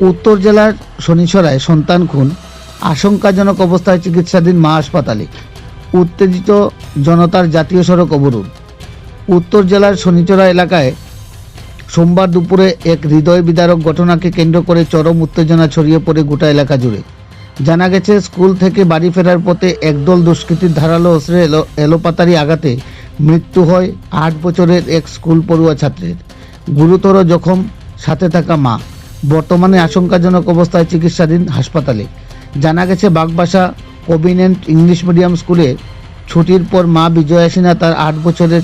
উত্তর জেলার শনিছড়ায় সন্তান খুন, আশঙ্কাজনক অবস্থায় চিকিৎসাধীন মা হাসপাতালে। উত্তেজিত জনতার জাতীয় সড়ক অবরোধ। উত্তর জেলার শনিচড়া এলাকায় সোমবার দুপুরে এক হৃদয় বিদারক ঘটনাকে কেন্দ্র করে চরম উত্তেজনা ছড়িয়ে পড়ে গোটা এলাকা জুড়ে। জানা গেছে, স্কুল থেকে বাড়ি ফেরার পথে একদল দুষ্কৃতীর ধারালো অস্ত্রে এলো, এলোপাতারি আঘাতে মৃত্যু হয় আট বছরের এক স্কুল পড়ুয়া ছাত্রের। গুরুতর জখম, সাথে থাকা মা। বর্তমানে আশঙ্কাজনক অবস্থায় চিকিৎসাধীন হাসপাতালে। জানা গেছে, বাগবাসা কবিনেন্ট ইংলিশ মিডিয়াম স্কুলে ছুটির পর মা বিজয়া সিনহা তার আট বছরের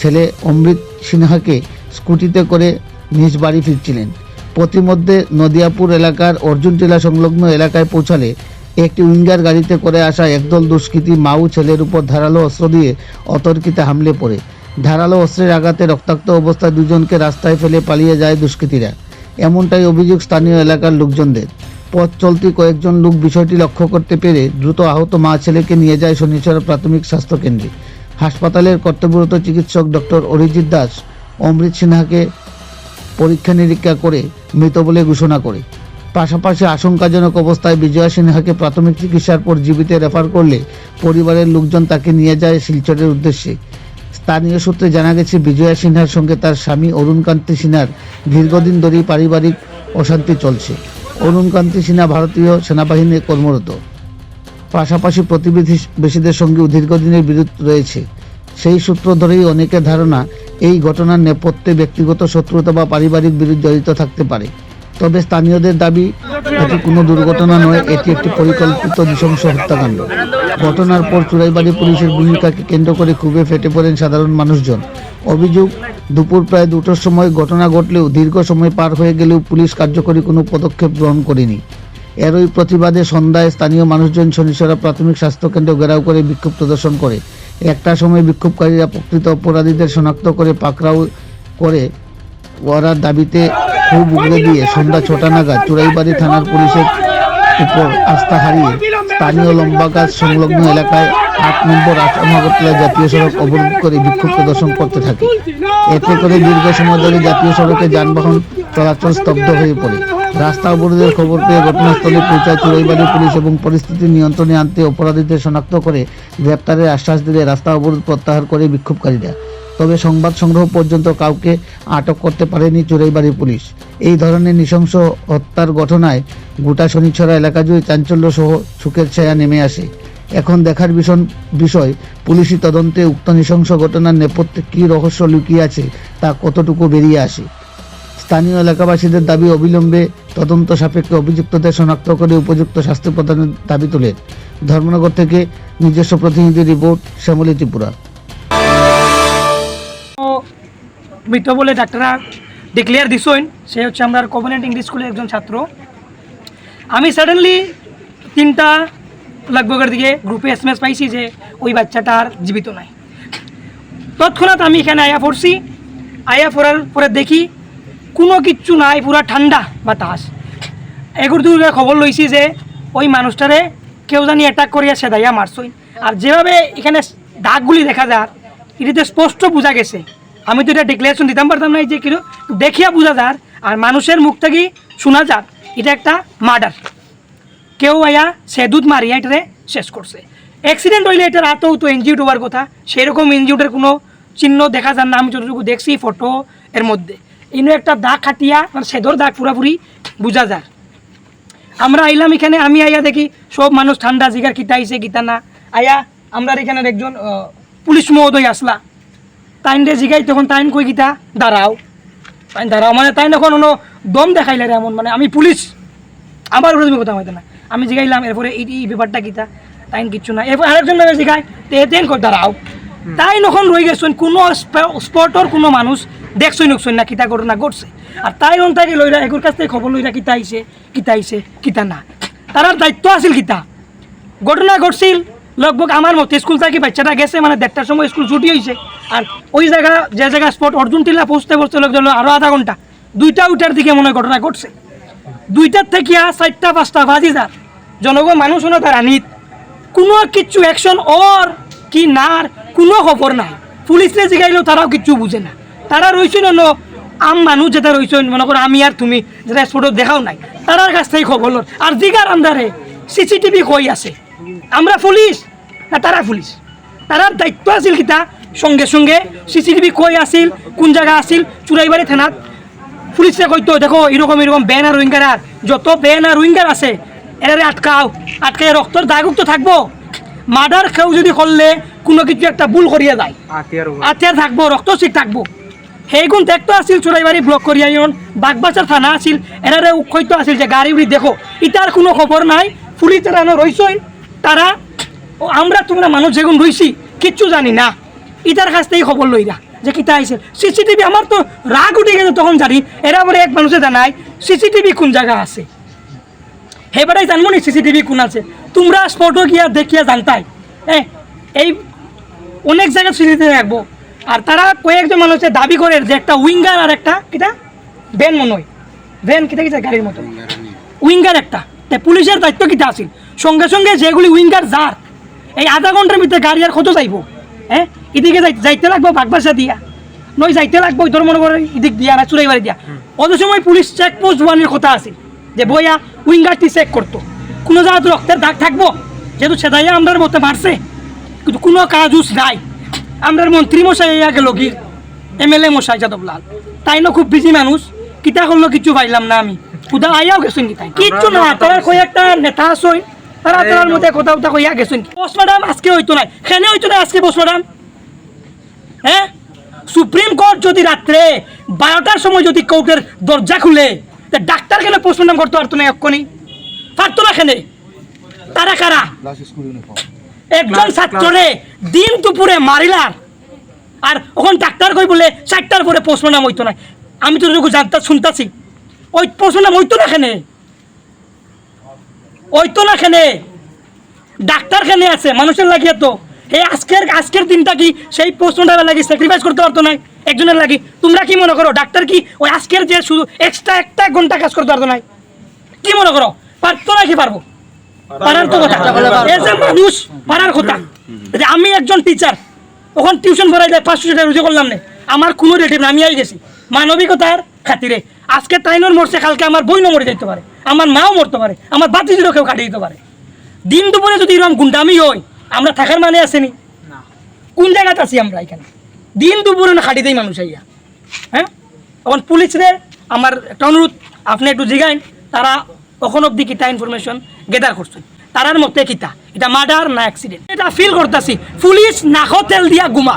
ছেলে অমৃত সিনহাকে স্কুটিতে করে নিজ বাড়ি ফিরছিলেন। প্রতিমধ্যে নদিয়াপুর এলাকার অর্জুনটিলা সংলগ্ন এলাকায় পৌঁছালে একটি উইঙ্গার গাড়িতে করে আসা একদল দুষ্কৃতী মাউ ছেলের উপর ধারালো অস্ত্র দিয়ে অতর্কিতে হামলে পড়ে। ধারালো অস্ত্রের আঘাতে রক্তাক্ত অবস্থায় দুজনকে রাস্তায় ফেলে পালিয়ে যায় দুষ্কৃতীরা। এমনটাই অভিযোগ স্থানীয় এলাকার লোকজনদের। পথ চলতি কয়েকজন লোক বিষয়টি লক্ষ্য করতে পেরে দ্রুত আহত মা ছেলেকে নিয়ে যায় শনিচরা প্রাথমিক স্বাস্থ্য কেন্দ্রে হাসপাতালের কর্তব্যরত চিকিৎসক ডক্টর অরিজিৎ দাস, অমৃত সিনহাকে পরীক্ষা নিরীক্ষা করে মৃত বলে ঘোষণা করে। পাশাপাশি আশঙ্কাজনক অবস্থায় বিজয়া সিনহাকে প্রাথমিক চিকিৎসার পর জীবিত রেফার করলে পরিবারের লোকজন তাকে নিয়ে যায় শিলচরের উদ্দেশ্যে। স্থানীয় সূত্রে জানা গেছে, বিজয়া সিনহার সঙ্গে তার স্বামী অরুণকান্তি সিনহার দীর্ঘদিন ধরেই পারিবারিক অশান্তি চলছে। অরুণকান্তি সিনহা ভারতীয় সেনাবাহিনীতে কর্মরত। পাশাপাশি প্রতিবেশীদের সঙ্গেও দীর্ঘদিনের বিরোধ রয়েছে। সেই সূত্র ধরেই অনেকের ধারণা, এই ঘটনার নেপথ্যে ব্যক্তিগত শত্রুতা বা পারিবারিক বিরোধ জড়িত থাকতে পারে। তবে স্থানীয়দের দাবি, এটি কোনো দুর্ঘটনা নয়, এটি একটি পরিকল্পিত নৃশংস হত্যাকাণ্ড। ঘটনার পর চুরাইবাড়ি পুলিশের ভূমিকাকে কেন্দ্র করে খুবই ফেটে পড়েন সাধারণ মানুষজন। অভিযোগ, দুপুর প্রায় দুটোর সময় ঘটনা ঘটলেও দীর্ঘ সময় পার হয়ে গেলেও পুলিশ কার্যকরী কোনো পদক্ষেপ গ্রহণ করেনি। এরই প্রতিবাদে সন্ধ্যায় স্থানীয় মানুষজন শনিশ্বরা প্রাথমিক স্বাস্থ্যকেন্দ্র ঘেরাও করে বিক্ষোভ প্রদর্শন করে। একটা সময় বিক্ষোভকারীরা প্রকৃত অপরাধীদের শনাক্ত করে, পাকড়াও করে ওরার দাবিতে খুব উগড়ে দিয়ে সন্ধ্যা ছটা নাগাদ চুরাইবাড়ি থানার পুলিশের উপর আস্থা হারিয়ে স্থানীয় লম্বা গাছ সংলগ্ন এলাকায় আট নম্বর আগরতলা জাতীয় সড়ক অবরোধ করে বিক্ষোভ প্রদর্শন করতে থাকে। এতে করে দীর্ঘ সময় ধরে জাতীয় সড়কে যানবাহন চলাচল স্তব্ধ হয়ে পড়ে। রাস্তা অবরোধের খবর পেয়ে ঘটনাস্থলে পৌঁছায় চুরাইবাড়ি পুলিশ এবং পরিস্থিতি নিয়ন্ত্রণে আনতে অপরাধীদের শনাক্ত করে গ্রেপ্তারের আশ্বাস দিলে রাস্তা অবরোধ প্রত্যাহার করে বিক্ষোভকারীরা। তবে সংবাদ সংগ্রহ পর্যন্ত কাউকে আটক করতে পারেনি চুরাইবাড়ি পুলিশ। এই ধরনের নৃশংস হত্যার ঘটনায় গোটা শনিছড়া এলাকা জুড়ে চাঞ্চল্য সহ সুখের ছায়া নেমে আসে। এখন দেখার ভীষণ বিষয়, পুলিশি তদন্তে উক্ত নৃশংস ঘটনার নেপথ্যে কী রহস্য লুকিয়ে আছে তা কতটুকু বেরিয়ে আসে? স্থানীয় এলাকাবাসীদের দাবি অবিলম্বে তদন্ত সাপেক্ষে অভিযুক্তদের শনাক্ত করে উপযুক্ত শাস্তি প্রদানের দাবি তোলেন ধর্মনগর থেকে নিজস্ব প্রতিনিধি রিপোর্ট, শ্যামলী ত্রিপুরা। মৃত বলে ডাক্তাররা ডিক্লেয়ার দিছইন। সে হচ্ছে আমরা কভেনেন্ট ইংলিশ স্কুলের একজন ছাত্র। আমি সাডেনলি তিনটা লগভগের দিকে গ্রুপে এস পাইছি যে ওই বাচ্চাটা আর জীবিত নাই। তৎক্ষণাৎ আমি এখানে আয়া পড়ছি। আয়া পড়ার পরে দেখি কোনো কিচ্ছু নাই, পুরা ঠান্ডা বাতাস। এগুর দূরে খবর লইছি যে ওই মানুষটারে কেউ জানি অ্যাটাক করিয়া সেদাইয়া মারছই আর যেভাবে এখানে দাগগুলি দেখা যায়, এটিতে স্পষ্ট বোঝা গেছে আমি তো এটা ডিক্লারেশন দিতাম, পারতাম না এই যে কিন্তু দেখিয়া বোঝা যার, আর মানুষের মুখ থেকে শোনা যার, এটা একটা মার্ডার কেউ আয়া সেদুত মারিয়া এটারে শেষ করছে। অ্যাক্সিডেন্ট হইলে এটার হাতেও তো ইনজিউড হওয়ার কথা। সেরকম ইনজিউডের কোনো চিহ্ন দেখা যান না, আমি যতটুকু দেখছি ফটো এর মধ্যে। ইনো একটা দাগ খাটিয়া মানে সেদর দাগ পুরাপুরি বোঝা যায় আমরা আইলাম এখানে, আমি আইয়া দেখি, সব মানুষ ঠান্ডা, জিগার, কিতা আইছে, কিতা না। আয়া আমরা এখানে একজন পুলিশ মহোদয় আসলা। তাইন রে জিগাই তখন তাইন কই কিতা দাঁড়াও। তাইন দাঁড়াও মানে তাইন এখন কোনো দম দেখাইলে রে এমন মানে আমি পুলিশ। আমার উপরে তুমি কথা হইতে না। আমি জিগাইলাম এরপরে এই এই ব্যাপারটা কিতা তাইন কিচ্ছু না। এরপর আরেকজন লোক জিগাই তে তেন কই দাঁড়াও। তাই নখন রয়ে গেছেন কোনো স্পটর কোনো মানুষ দেখছই নকছই না কিতা ঘটনা ঘটছে। আর তাই অন তাকে লইরা এগুর কাছ থেকে খবর লইরা কিতা আইছে কিতা আইছে কিতা না। তারার দায়িত্ব আছিল কিতা। ঘটনা ঘটছিল। লগভগ আমার মতে স্কুল থেকে বাচ্চাটা গেছে মানে দেড়টার সময় স্কুল ছুটি হয়েছে আর ওই জায়গা যে জায়গা স্পট অর্জুন টিলা পৌঁছতে পৌঁছতে লোক আরও আধা ঘণ্টা। দুইটা উইটার দিকে মনে ঘটনা ঘটছে। দুইটার থেকে চারটা, পাঁচটা বাজি যার। জনগণ, মানুষ হলো তার আনিত। কোনো কিচ্ছু অ্যাকশন ওর কি নার, কোনো খবর নাই। পুলিশে জিগাইলেও তারাও কিচ্ছু বুঝে না। তারা রয়েছিল ন আম মানুষ যেটা রয়েছেন মনে করো আমি আর তুমি যেটা স্পটত দেখাও নাই। তারার কাছ থেকে খবর। আর দিগার আন্দারে সিসিটিভি কই আছে? আমরা পুলিশ। না তারা পুলিশ। তারার দায়িত্ব আছিল কিতা? সঙ্গে সঙ্গে সিসিটিভি কই আছিল কোন জায়গা আছিল? চুরাইবাড়ি থানাত। পুলিশে কইতো দেখো এরকম এরকম ব্যান আর উইঙ্গার আর যত ব্যান আর উইঙ্গার আছে এরারে আটকাও আটকে রক্তর দাগুক তো থাকব। মার্ডার কেউ যদি করলে কোনো কিছু একটা ভুল করিয়া যায়। আত্মীয় থাকব রক্ত ঠিক থাকব। সেই গুণ দেখতো আছিল চোরাইবাড়ি ব্লক করিয়া ইয়ন। বাগবাচার থানা আছিল এনারে উক্ষিত আছিল যে গাড়ি দেখো ইটার কোনো খবর নাই পুলিশ যারা রইছই তারা ও আমরা তোমরা মানুষ যেগুন রইছি কিচ্ছু জানি না। ইটার কাছ থেকেই খবর লইরা যে কিতা আইছে। সিসিটিভি আমার তো রাগ উঠে গেছে তখন জানি এরা বলে এক মানুষে জানায় সিসিটিভি কোন জায়গা আছে? হেবারাই জানব নি সিসিটিভি কোন আছে। তোমরা স্পটও গিয়া দেখিয়া জানতাই। হ্যাঁ এই অনেক জায়গায় সিসিটিভি রাখব। আর তারা কয়েকজন মানুষে দাবি করে যে একটা উইঙ্গার আর একটা কিটা ভ্যান মনে হয়। ভ্যান কিটা কিটা গাড়ির মতো। উইঙ্গার একটা। তে পুলিশের দায়িত্ব কিটা আছিল? সঙ্গে সঙ্গে যেগুলি উইঙ্গার যার এই আধা ঘণ্টার ভিতরে গাড়ি আর কত যাইব? হ্যাঁ এদিকে যাই- যাইতে লাগবো বাগবাসা দিয়া। নয় যাইতে লাগবো তোর মনে করে এদিক দিয়া না চুরাইবাড়ি দিয়া। অত সময় পুলিশ চেক পোস্ট ওয়ানের কথা আছে যে বইয়া উইঙ্গারটি চেক করতো কোনো জায়গায় রক্তের দাগ থাকব? যেহেতু সেটাই আমরার মতে মারছে কিন্তু কোনো কাজ উস নাই। আমরার মন্ত্রী মশাই ইয়া গেল কি এল এ মশাই যাদব লাল। তাই না খুব বিজি মানুষ কিতা করল কিছু পাইলাম না আমি। খুদা আইয়াও গেছেন কি তাই। কিচ্ছু না তারা কয়েকটা নেতা আসই তারা তার মধ্যে কথা কথা কইয়া গেছেন বস ম্যাডাম আজকে হইতো না কেন হইতো না আজকে বস ম্যাডাম হ্যাঁ সুপ্রিম কোর্ট যদি রাত্রে বারোটার সময় যদি কোর্টের দরজা খুলে তা ডাক্তার কেন পোস্টমর্টম করতে পারতো না এক্ষুনি? পারতো না কেন? তারা কারা? একজন ছাত্ররে দিন দুপুরে মারিলার আর ওখান ডাক্তার কই বলে চারটার পরে পোস্টমর্টম হইতো না আমি তো জানতা শুনতাছি। ওই পোস্টমর্টম হইতো না কেনে হইতো না কেনে ডাক্তার কেনে আছে মানুষের লাগিয়ে তো এই আজকের আজকের দিনটা কি? সেই পোস্টমর্টমের লাগি স্যাক্রিফাইস করতে পারতো না একজনের লাগি। তোমরা কি মনে করো? ডাক্তার কি ওই আজকের যে শুধু এক্সট্রা একটা ঘণ্টা কাজ করতে পারতো না কি মনে করো? পারতো না কি পারব? পারার তো কথা। এজ এ মানুষ পারার কথা। যে আমি একজন টিচার ওখান টিউশন পড়াই যায় পাঁচশো টাকা রুজু করলাম না। আমার কোনো রেটিভ না আমি আই গেছি। মানবিকতার খাতিরে। আজকে তাইনোর মরছে কালকে আমার বইনও মরে যেতে পারে। আমার মাও মরতে পারে আমার বাতিজিরও কেউ কাটিয়ে দিতে পারে। দিন দুপুরে যদি এরকম গুন্ডামি হয় আমরা থাকার মানে আসেনি কোন জায়গাতে আছি আমরা এখানে। দিন দুপুরে না খাটি দেই মানুষ আইয়া। হ্যাঁ? এখন পুলিশরে আমার একটা অনুরোধ আপনি একটু জিগাইন তারা কখন অব্দি কিতা ইনফরমেশন গেদার করছেন তারার মতে কিতা? এটা মার্ডার না অ্যাক্সিডেন্ট এটা ফিল করতেছি পুলিশ নাকো তেল দিয়া গুমা